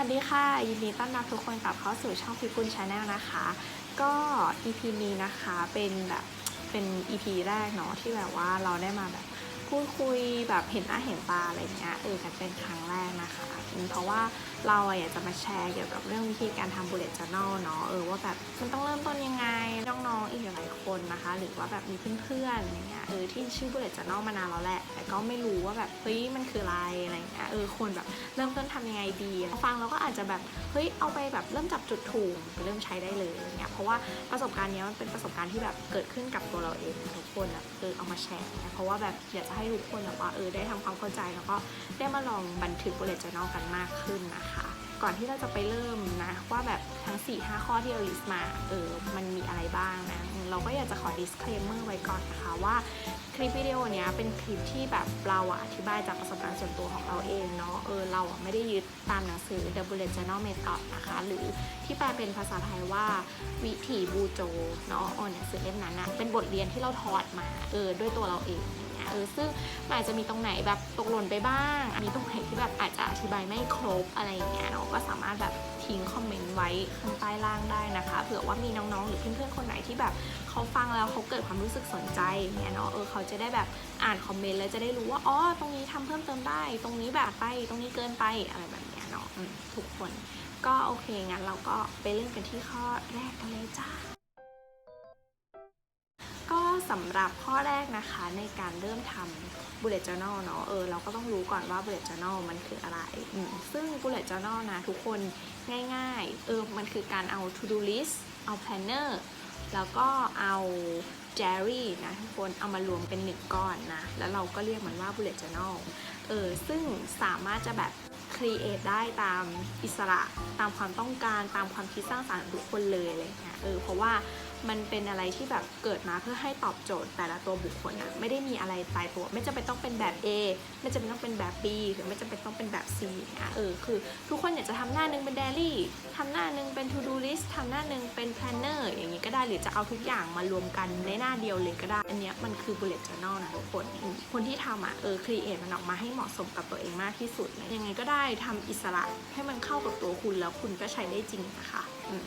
ัสดีค่ะ ยินดีต้อนรับทุกคนกลับเข้าสู่ช่องพิกุลชาแนลนะคะ ก็ EP นี้นะคะเป็นแบบเป็น EP แรกเนาะที่แบบว่าเราได้มาแบบพูดคุยแบบเห็นหน้าเห็นตาอะไรเงี้ยเออกันเป็นครั้งแรกนะคะ เพราะว่าเราอยากจะมาแชร์เกี่ยวกับเรื่องวิธีการทำ bullet journal เนาะเออว่าแบบมันต้องเริ่มต้นยังไง น้องๆอีกหลายคนนะคะ หรือว่าแบบมีเพื่อนๆอย่างเงี้ยเออที่ชื่อ bullet journal มานานแล้วแหละ แต่ก็ไม่รู้ว่าแบบเฮ้ยมันคืออะไรอะไรเงี้ยเออควรแบบเริ่มต้นทำยังไงดีฟังเราก็อาจจะแบบเฮ้ยเอาไปแบบเริ่มจับจุดถูกเริ่มใช้ได้เลยอย่างเงี้ยเพราะว่าประสบการณ์นี้มันเป็นประสบการณ์ที่แบบเกิดขึ้นกับตัวเราเองทุกคนแบบเออเอามาแชร์นะเพราะว่าแบบอยากจะให้ทุกคนแบบว่าเออได้ทำความเข้าใจแล้วก็ได้มาลองบันทึก bullet journal กันมากขึ้นนะ ก่อนที่เราจะไปเริ่มนะว่าแบบทั้ง 4-5 ข้อที่เราลิสต์มาเออมันมีอะไรบ้างนะเราก็อยากจะขอ disclaimer ไว้ก่อนนะคะว่าคลิปวิดีโอเนี้ยเป็นคลิปที่แบบเราอะอธิบายจากประสบการณ์ส่วนตัวของเราเองเนาะเออเราอะไม่ได้ยึดตามหนังสือ The Bullet Journal Method นะคะ หรือที่แปลเป็นภาษาไทยว่าวิถีบูโจเนาะเออหนังสือเล่มนั้นอะเป็นบทเรียนที่เราถอดมาเออด้วยตัวเราเองอย่าง เออซึ่งมันอาจจะมีตรงไหนแบบตกหล่นไปบ้าง มีตรงไหนที่แบบอาจจะอธิบายไม่ครบอะไรอย่างเงี้ยเนาะก็สามารถแบบทิ้งคอมเมนต์ไว้ข้างใต้ล่างได้นะคะเผื่อว่ามีน้องๆ หรือเพื่อนๆคนไหนที่แบบเขาฟังแล้วเขาเกิดความรู้สึกสนใจอย่างเนี่ยเนาะเออเขาจะได้แบบอ่านคอมเมนต์แล้วจะได้รู้ว่าอ๋อตรงนี้ทำเพิ่มเติมได้ ตรงนี้แบบไปตรงนี้เกินไปอะไรแบบเนี้ยเนาะอืมทุกคนก็โอเคงั้นเราก็ไปเริ่มกันที่ข้อแรกกันเลยจ้าำหรับข้อแรกนะคะในการเริ่มทำ bullet journal เนาะเออเราก็ต้องรู้ก่อนว่า bullet journal มันคืออะไรอืมซึ่ง bullet journal นะทุกคนง่ายๆเออมันคือการเอา to do list เอา planner แล้วก็เอา diary นะทุกคนเอามารวมเป็นหนึ่งก้อนนะ แล้วเราก็เรียกมันว่า bullet journal เออซึ่งสามารถจะแบบ create ได้ตามอิสระตามความต้องการตามความคิดสร้างสรรค์ของทุกคนเลยอะไรเงี้ยเออเพราะว่า มันเป็นอะไรที่แบบเกิดมาเพื่อให้ตอบโจทย์แต่ละตัวบุคคลอะไม่ได้มีอะไรตายตัว ไม่จำเป็นต้องเป็นแบบ A ไม่จำเป็นต้องเป็นแบบ B หรือไม่จำเป็นต้องเป็นแบบ C เนี่ยเออคือทุกคนอยากจะทำหน้าหนึงเป็น diary ทำหน้าหนึงเป็น to do list ทำหน้าหนึงเป็น planner อย่างนี้ก็ได้หรือจะเอาทุกอย่างมารวมกันในหน้าเดียวเลยก็ได้ อันเนี้ยมันคือ bullet journal นะทุกคนคนที่ทำอะเออ create มันออกมาให้เหมาะสมกับตัวเองมากที่สุดนะยังไงก็ได้ทำอิสระให้มันเข้ากับตัวคุณแล้วคุณก็ใช้ได้จริงนะคะ อืม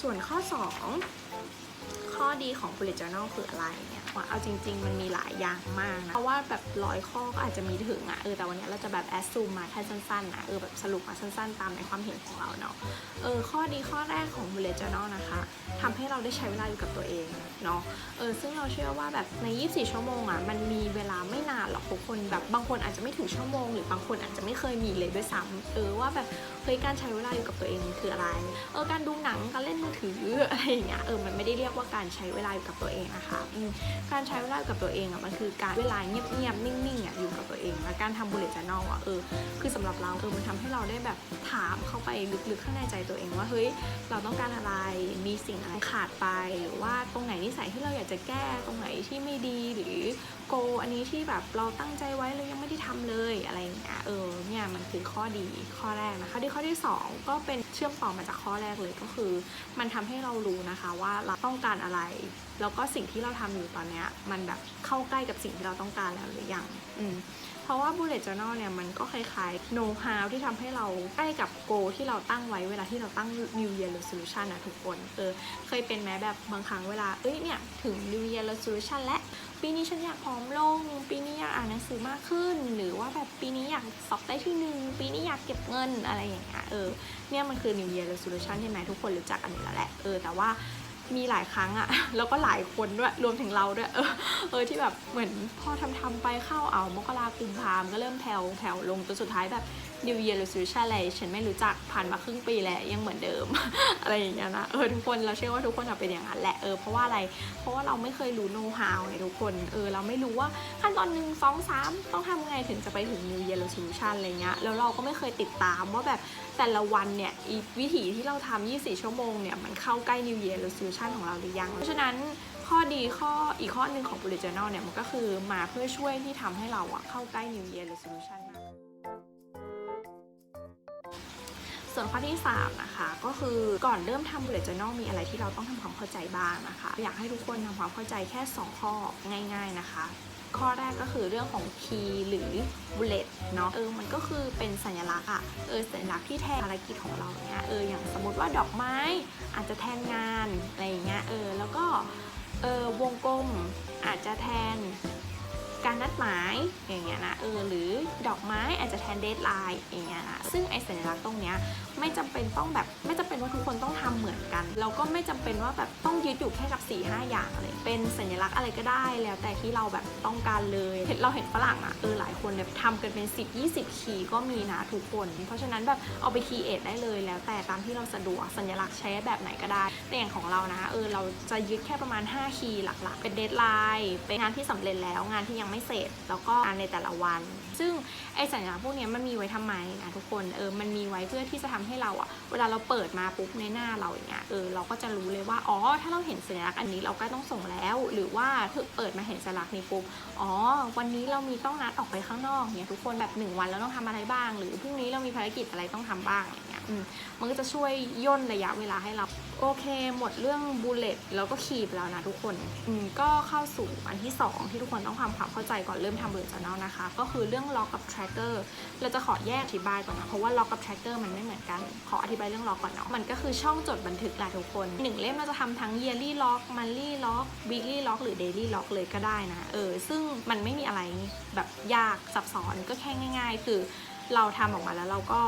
ส่วนข้อ 2 ข้อดีของ bullet journal คืออะไรเนี่ยว่าเอาจริง ๆ มันมีหลายอย่างมากนะ เพราะว่าแบบร้อยข้อก็อาจจะมีถึงอะ่ะเออแต่วันนี้เราจะแบบ แอดซูมมาแค่สั้นๆนะเออแบบสรุปมาสั้นๆ ตามในความเห็นของเราเนาะเออข้อดีข้อแรกของ bullet journal นะคะทำให้เราได้ใช้เวลาอยู่กับตัวเองเนาะเออซึ่งเราเชื่อว่าแบบใน 24 ชั่วโมงอะ่ะมันมีเวลาไม่นานหรอกทุกคนแบบบางคนอาจจะไม่ถึงชั่วโมง หรือบางคนอาจจะไม่เคยมีเลยด้วยซ้ำเออว่าแบบเฮ้ยการใช้เวลาอยู่กับตัวเองคืออะ เออการดูหนังการเล่นมือถืออะไรอย่างเงี้ยเออมันไม่ได้เรียกว่าการใช้เวลาอยู่กับตัวเองนะคะการใช้เวลาอยู่กับตัวเองอะมันคือการเวลาเงียบๆนิ่งๆอะอยู่กับตัวเองและการทำบุลเลต journal อะเออคือสำหรับเราเออมันทำให้เราได้แบบถามเข้าไปลึกๆข้างในใจตัวเองว่าเฮ้ยเราต้องการอะไรมีสิ่งอะไรขาดไปหรือว่าตรงไหนนิสัยที่เราอยากจะแก้ตรงไหนที่ไม่ดีหรือโก อันนี้ที่แบบเราตั้งใจไว้เรายังไม่ได้ทำเลยอะไรอย่างเงี้ยเออเนี่ยมันคือข้อดีข้อแรกนะคะที่ข้อที่สองก็เป็น เชื่อมต่อมาจากข้อแรกเลยก็คือ มันทำให้เรารู้นะคะว่าเราต้องการอะไร แล้วก็สิ่งที่เราทำอยู่ตอนเนี้ยมันแบบเข้าใกล้กับสิ่งที่เราต้องการแล้วหรือยังอืม เพราะว่า bullet journal เนี่ยมันก็คล้ายๆ know how ที่ทำให้เราใกล้กับ goal ที่เราตั้งไว้เวลาที่เราตั้ง new year resolution นะทุกคนเออเคยเป็นไหมแบบบางครั้งเวลาเอ้ยเนี่ยถึง new year resolution และปีนี้ฉันอยากผอมลง ปีนี้อยากอ่านหนังสือมากขึ้น หรือว่าแบบปีนี้อยากสอบได้ที่หนึ่งปีนี้อยากเก็บเงินอะไรอย่างเงี้ยเออเนี่ยมันคือ New Year Resolution ใช่ไหมทุกคนรู้จักกันอยู่แล้วแหละเออแต่ว่า มีหลายครั้งอะแล้วก็หลายคนด้วยรวมถึงเราด้วย เออเออที่แบบเหมือนพอทำทำๆไปเข้าเอามกรากุมภามก็เริ่มแผ่วแผ่วลงจนสุดท้ายแบบ New Year Resolution อะไรฉันไม่รู้จักผ่านมาครึ่งปีแล้วยังเหมือนเดิม อะไรอย่างเงี้ยนะเออทุกคนเราเชื่อว่าทุกคนอะเป็นอย่างนั้นแหละเออเพราะว่าอะไรเพราะว่าเราไม่เคยรู้โน้ตฮาวไงทุกคนเออเราไม่รู้ว่าขั้นตอนหนึ่งสองสามต้องทำไงถึงจะไปถึง New Year Resolution อะไรเงี้ยแล้วเราก็ไม่เคยติดตามว่าแบบแต่ละวันเนี่ยวิถีที่เราทำ24 ชั่วโมงเนี่ยมันเข้าใกล้ New Year Resolution ของเราหรือยัง เพราะฉะนั้นข้อดีข้ออีกข้อหนึ่งของ Bullet Journal เนี่ยมันก็คือมาเพื่อช่วยที่ทำให้เราอะเข้าใกล้ New Year Resolution มากส่วนข้อที่ 3 นะคะก็คือก่อนเริ่มทำ bullet journal มีอะไรที่เราต้องทำความเข้าใจบ้างนะคะ อยากให้ทุกคนทำความเข้าใจแค่ 2 ข้อง่าย ๆนะคะ ข้อแรกก็คือเรื่องของคีย์หรือ bullet เนาะเออมันก็คือเป็นสัญลักษณ์อะเออสัญลักษณ์ที่แทนภารกิจของเราเนี้ยเอออย่างสมมติว่าดอกไม้อาจจะแทนงานอะไรอย่างเงี้ยเออแล้วก็เออวงกลมอาจจะแทน การนัดหมายอย่างเงี้ยนะเออหรือดอกไม้อาจจะแทนเดทไลน์อย่างเงี้ยนะซึ่งไอสัญลักษณ์ตรงเนี้ยไม่จำเป็นต้องแบบไม่จำเป็นว่าทุกคนต้องทำเหมือนกันแล้วก็ไม่จำเป็นว่าแบบต้องยึดอยู่แค่กับ4ี่ห้าอย่างอะไรเป็นสัญลักษณ์อะไรก็ได้แล้วแต่ที่เราแบบต้องการเลยเห็นเราเห็นฝรั่งอะเออหลายคนแบบทำกันเป็น 10 20 คีย์ก็มีนะทุกคน เพราะฉะนั้นแบบเอาไปคีเอทได้เลยแล้วแต่ตามที่เราสะดวกสัญลักษณ์ใช้แบบไหนก็ได้ แต่อย่างของเรานะเออเราจะยึดแค่ประมาณ 5 คีย์หลักๆ เป็นเดทไลน์เป็นงานที่สำเร็จแล้วงานที่ยังไม่เสร็จ แล้วก็งานในแต่ละวัน ซึ่งไอสัญลักษณ์พวกนี้มันมีไว้ทำไมนะทุกคนเออมันมีไว้เพื่อที่จะทำให้เราอะเวลาเราเปิดมาปุ๊บในหน้าเราอย่างเงี้ยเออเราก็จะรู้เลยว่าอ๋อถ้าเราเห็นสัญลักษณ์อันนี้เราก็ต้องส่งแล้ว หรือว่าถ้าเปิดมาเห็นสัญลักษณ์นี้ปุ๊บอ๋อวันนี้เรามีต้องนัดออกไปข้างนอกเนี่ยทุกคนแบบหนึ่งวันเราต้องทำอะไรบ้าง หรือพรุ่งนี้เรามีภารกิจอะไรต้องทำบ้างอย่างเงี้ย มันก็จะช่วยย่นระยะเวลาให้เรา โอเค หมดเรื่องบูเลตแล้วก็ขีบแล้วนะทุกคนอืมก็เข้าสู่อันที่ 2 ที่ทุกคนต้องทำความเข้าใจก่อนเริ่มทำเบอร์จานอนะคะ ก็คือเรื่องล็อกกับ tracker เราจะขอแยกอธิบายก่อนนะ เพราะว่าล็อกกับ tracker มันไม่เหมือนกัน ขออธิบายเรื่องล็อกก่อนเนาะมันก็คือช่องจดบันทึกแหละทุกคนหนึ่งเล่มเราจะทำทั้ง yearly lock monthly lock weekly lock หรือ daily lock เลยก็ได้นะเออซึ่งมันไม่มีอะไรแบบยากซับซ้อนก็แค่ง่าย ๆ คือเราทำออกมาแล้วเราก็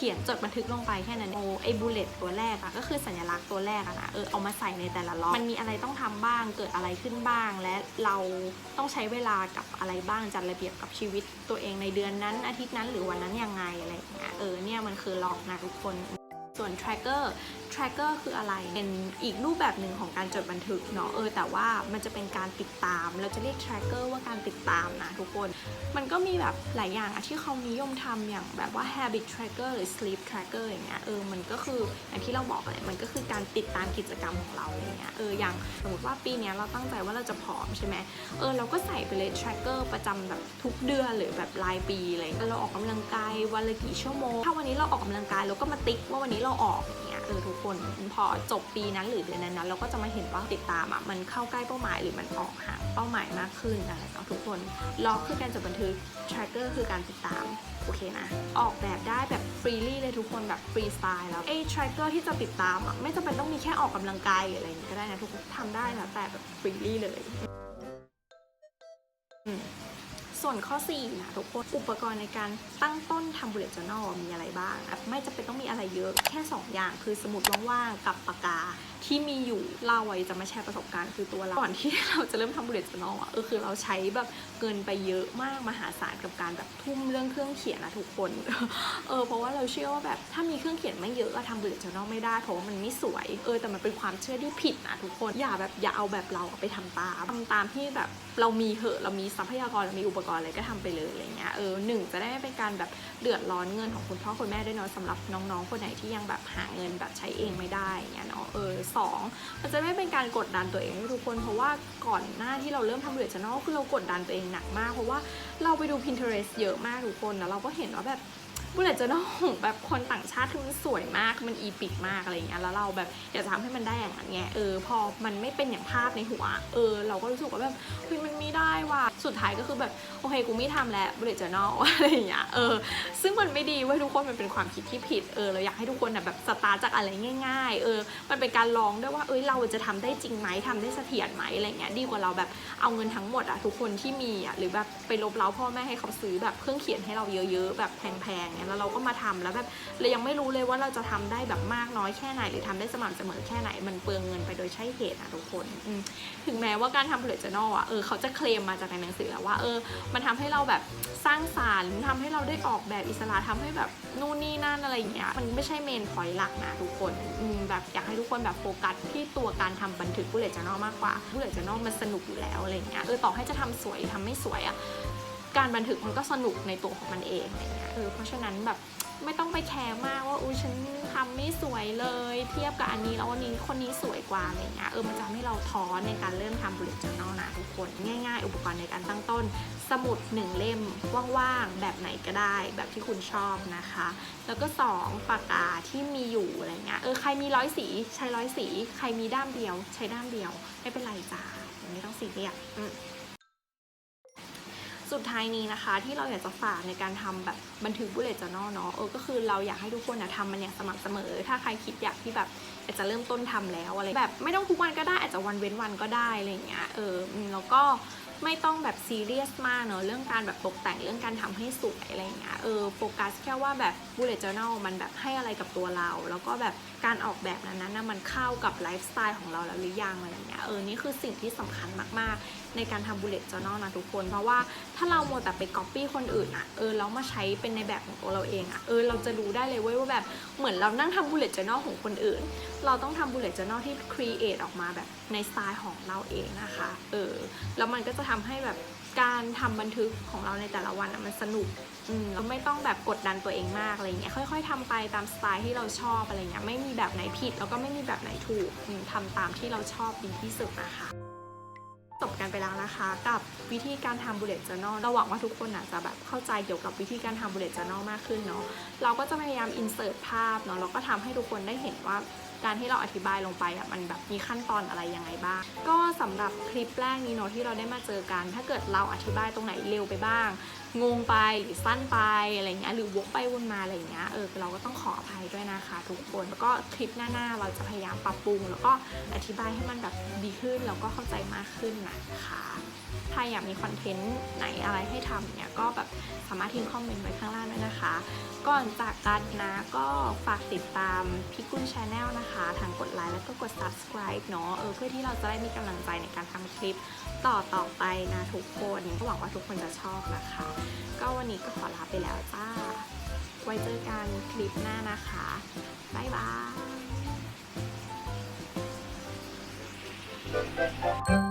ขียนจดบันทึกลงไปแค่นั้นโอ้ไอบูเลตตัวแรกอะก็คือสัญลักษณ์ตัวแรกอะนะเออเอามาใส่ในแต่ละล็อกมันมีอะไรต้องทำบ้างเกิดอะไรขึ้นบ้าง และเราต้องใช้เวลากับอะไรบ้างจัดระเบียบกับชีวิตตัวเองในเดือนนั้นอาทิตย์นั้นหรือวันนั้นยังไงอะไรอย่างเงี้ยเออเนี่ยมันคือล็อกนะทุกคน ส่วน tracker tracker คืออะไร เป็นอีกรูปแบบหนึ่งของการจดบันทึกเนาะ เออ แต่ว่ามันจะเป็นการติดตาม เราจะเรียก tracker ว่าการติดตามนะทุกคน มันก็มีแบบหลายอย่างอะที่เขานิยมทำอย่างแบบว่า habit tracker หรือ sleep tracker อย่างเงี้ย เออ มันก็คืออย่างที่เราบอกเลยมันก็คือการติดตามกิจกรรมของเราอย่างเงี้ย เออ อย่างสมมติว่าปีนี้เราตั้งใจว่าเราจะผอมใช่ไหมเออ เราก็ใส่ไปเลย tracker ประจำแบบทุกเดือนหรือแบบรายปีอะไรเลยเราออกกำลังกายวันละกี่ชั่วโมง ถ้าวันนี้เราออกกำลังกายเราก็มาติ๊กว่าวันนี้เราออกอย่างเงี้ยเออทุกคนพอจบปีนั้นหรือเดือนนั้นเราก็จะมาเห็นว่าติดตามอะมันเข้าใกล้เป้าหมายหรือมันออกห่างเป้าหมายมากขึ้นอะไรเนาะทุกคนล็อกคือการจดบันทึก tracker คือการติดตามโอเคนะ ออกแบบได้แบบฟรีลี่เลยทุกคนแบบฟรีสไตล์แล้วไอ้ tracker ที่จะติดตามอะไม่จำเป็นต้องมีแค่ออกกำลังกายอะไรอย่างงี้ก็ได้นะทุกคนทำได้นะแต่แบบฟรีลี่เลย ส่วนข้อ4นะทุกคนอุปกรณ์ในการตั้งต้นทำ bullet journal มีอะไรบ้าง ไม่จำเป็นต้องมีอะไรเยอะแค่ 2 อย่าง คือสมุดว่างๆกับปากกาที่มีอยู่เราไว้จะมาแชร์ประสบการณ์คือตัวเราก่อนที่เราจะเริ่มทำ bullet journal อะเออคือเราใช้แบบเกินไปเยอะมากมหาศาลกับการแบบทุ่มเรื่องเครื่องเขียนนะทุกคนเออเพราะว่าเราเชื่อว่าแบบถ้ามีเครื่องเขียนไม่เยอะอะทำ bullet journal ไม่ได้เพราะว่ามันไม่สวยเออแต่มันเป็นความเชื่อที่ผิดนะทุกคนอย่าแบบอย่าเอาแบบเราไปทำตามทำตามที่แบบเรามีเหอะเรามีทรัพยากรเรามีอุปกรณ์อะไรก็ทำไปเลยอะไรเงี้ยเออหนึ่งจะได้ไม่เป็นการแบบเดือดร้อนเงินของคุณพ่อคุณแม่ด้วยเนาะสำหรับน้องๆ คนไหนที่ยังแบบหาเงินแบบใช้เองไม่ได้เงี้ยเนาะเออสองมันจะไม่เป็นการกดดันตัวเองด้ทุกคนเพราะว่าก่อนหน้าที่เราเริ่มทำเดือดชแนลคือเรากดดันตัวเองหนักมาก เพราะว่าเราไปดู Pinterest เยอะมากทุกคนแล้วเราก็เห็นว่าแบบ บุลเลตเจอร์นของแบบคนต่างชาติคือมันสวยมากมันอีปิกมากอะไรอย่างเงี้ยแล้วเราแบบอยากจะทำให้มันได้อย่างนั้นไงเออพอมันไม่เป็นอย่างภาพในหัว เออ เราก็รู้สึกว่าแบบเฮ้ยมันไม่ได้ว่ะสุดท้ายก็คือแบบโอเคกูไม่ทำแล้วบุลเลตเจอร์นอะไรอย่างเงี้ยเออซึ่งมันไม่ดีเว้ยทุกคนมันเป็นความคิดที่ผิดเออเราอยากให้ทุกคนแบบสตาร์จากอะไรง่าย ๆ เออ มันเป็นการลองด้วยว่าเอ้ยเราจะทำได้จริงไหมทำได้เสถียรไหมอะไรเงี้ยดีกว่าเราแบบเอาเงินทั้งหมดอะทุกคนที่มีอะหรือแบบไปลบเล้าพ่อแม่ให้เขาซื้อแบบเครื่องเขียนให้เราเยอะๆแบบแพงๆเนี่ยแล้วเราก็มาทำแล้วแบบเรายังไม่รู้เลยว่าเราจะทำได้แบบมากน้อยแค่ไหน หรือทำได้สม่ำเสมอแค่ไหน มันเปลืองเงินไปโดยใช่เหตุอะทุกคนถึงแม้ว่าการทำ bullet journal อะเออเขาจะเคลมมาจากในหนังสือแล้วว่าเออ มันทำให้เราแบบสร้างสารรค์ทำให้เราได้ออกแบบอิสระทำให้แบบนู่นนี่นั่นอะไรอย่างเงี้ยมันไม่ใช่เมนพอยต์หลักนะทุกคนอืมแบบอยากให้ทุกคนแบบโฟกัสที่ตัวการทำบันทึก bullet journal มากกว่า bullet journal มันสนุกอยู่แล้วอะไรเงี้ยเออต่อให้จะทำสวยทำไม่สวยอะ การบันทึกมันก็สนุกในตัวของมันเองอะไรเงี้ยเออเพราะฉะนั้นแบบไม่ต้องไปแคร์มากว่าอุ้ยฉันทำไม่สวยเลย เทียบกับอันนี้แล้ววันนี้คนนี้สวยกว่าอะไรเงี้ยเออมันจะให้เราท้อในการเริ่มทำ bullet journal นะทุกคนง่าย ๆ อุปกรณ์ในการตั้งต้น สมุดหนึ่งเล่มว่างๆแบบไหนก็ได้ แบบที่คุณชอบนะคะ แล้วก็ 2 ปากกาที่มีอยู่อะไรเงี้ยเออใครมีร้อยสีใช้ร้อยสี ใครมีด้ามเดียว ใช้ด้ามเดียวไม่เป็นไรจ้าไม่ต้องสีเรียสอืม สุดท้ายนี้นะคะ ที่เราอยากจะฝากในการทำแบบบันทึก bullet journal เนาะเออก็คือเราอยากให้ทุกคนนะทำมันอย่างสม่ำเสมอ ถ้าใครคิดอยากที่แบบอากจะเริ่มต้นทำแล้วอะไรแบบไม่ต้องทุกวันก็ได้อาจจะวันเว้นวันก็ได้อะไรอย่างเงี้ยเออแล้วก็ไม่ต้องแบบซีเรียสมากเนอะเรื่องการแบบตกแต่งเรื่องการทำให้สวยอะไรอย่างเงี้ยเออโฟกัสแค่ว่าแบบ bullet journal มันแบบให้อะไรกับตัวเรา แล้วก็แบบการออกแบบนั้นนะมันเข้ากับไลฟ์สไตล์ของเราแล้วหรือยังอะไรอย่างเงี้ยเออนี่คือสิ่งที่สำคัญมากๆในการทำ bullet journal นะทุกคน เพราะว่าถ้าเราโมแต่ไป copy คนอื่นอะเออแล้วมาใช้เป็นในแบบของตัวเราเองอะเออเราจะรู้ได้เลยเว้ยว่าแบบเหมือนเรานั่งทำ bullet journal ของคนอื่น เราต้องทำ bullet journal ที่ create ออกมาแบบในสไตล์ของเราเองนะคะเออแล้วมันก็จะทำให้แบบการทำบันทึกของเราในแต่ละวันอะมันสนุกอืมเราไม่ต้องแบบกดดันตัวเองมากอะไรเงี้ย ค่อย ๆทำไปตามสไตล์ที่เราชอบอะไรเงี้ย ไม่มีแบบไหนผิดแล้วก็ไม่มีแบบไหนถูกอืมทำตามที่เราชอบดีที่สุดนะคะ จบกันไปแล้วนะคะ กับวิธีการทำ bullet journal เราหวังว่าทุกคนอาจจะแบบเข้าใจเกี่ยวกับวิธีการทำ bullet journal มากขึ้นเนาะเราก็จะพยายาม insert ภาพเนาะแล้วก็ทำให้ทุกคนได้เห็นว่า การที่เราอธิบายลงไปอะมันแบบมีขั้นตอนอะไรยังไงบ้าง ก็สำหรับคลิปแรกนี้เนาะที่เราได้มาเจอกัน ถ้าเกิดเราอธิบายตรงไหนเร็วไปบ้าง งงไปหรือสั้นไปอะไรเงี้ยหรือวกไปวนมาอะไรเงี้ยเออเราก็ต้องขออภัยด้วยนะคะทุกคนแล้วก็คลิปหน้าๆ เราจะพยายามปรับปรุง แล้วก็อธิบายให้มันแบบดีขึ้นแล้วก็เข้าใจมากขึ้นนะคะถ้าอยากมีคอนเทนต์ไหนอะไรให้ทำเนี่ยก็แบบสามารถทิ้งคอมเมนต์ไว้ข้างล่างด้วยนะคะ ก่อนจากกันนะก็ฝากติดตามพิกุลชาแนลนะคะทางกดไลค์แล้วก็กด subscribe เนาะเออเพื่อที่เราจะได้มีกำลังใจในการทำคลิปต่อต่อๆไปนะทุกคนก็หวังว่าทุกคนจะชอบนะคะ ก็วันนี้ก็ขอลาไปแล้วจ้า ไว้เจอกันคลิปหน้านะคะบ๊ายบาย